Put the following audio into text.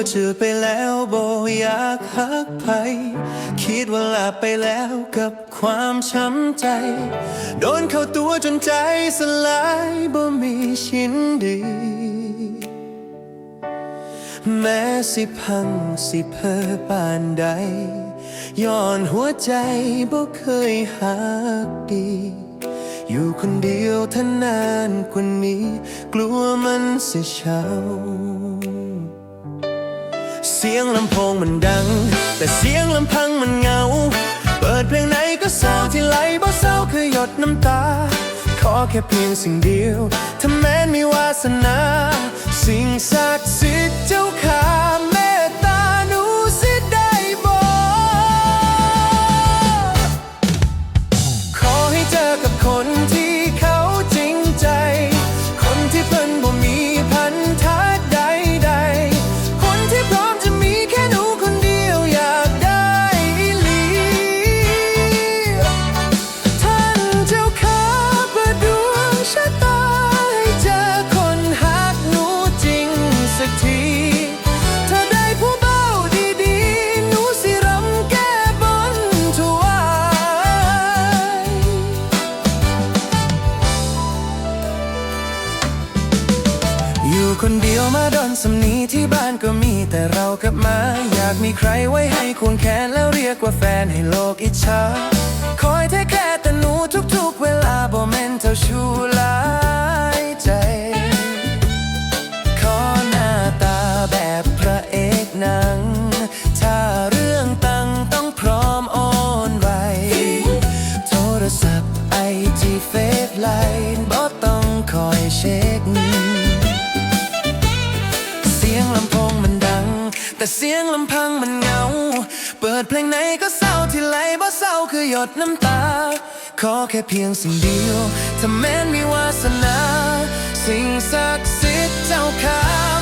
ว่าเจอไปแล้วบ่อยากหักไปคิดว่าลาไปแล้วกับความช้ำใจ โดนเข้าตัวจนใจสลายบ่มีชิ้นดี แม้สิพังสิเพอปานใดย้อนหัวใจบ่เคยหักดี อยู่คนเดียวท่านานกว่านี้ กลัวมันสิเช้า เสียงลำโพงมันดัง แต่เสียงลำพังมันเหงา เปิดเพลงไหนก็เศร้าที่ไหลบ่เศร้าคือหยดน้ำตา ขอแค่เพียงสิ่งเดียว ถ้าแม้นมีวาสนา สิ่งศักดิ์สิทธิ์เจ้าข้า คนเดียวมาดอนสำนีที่บ้านก็มีแต่เรากับมา อยากมีใครไว้ให้ควงแขนแล้วเรียกว่าแฟนให้โลกอิจฉาคอยเทแค่แต่หนูทุกๆ เวลาบ่แม่นเจ้าชู้ลายใจ ขอหน้าตาแบบพระเอกหนัง ถ้าเรื่องตังต้องพร้อมโอนไวโทรศัพท์ไอจีเฟซ ยงลำพังมันเหงา เปิดเพลงไหนก็เศร้าที่ไหลบ่เศร้าคือหยดน้ำตา ขอแค่เพียงสิ่งเดียว ถ้าแม้นมีวาสนา สิ่งศักดิ์สิทธิ์เจ้าข้า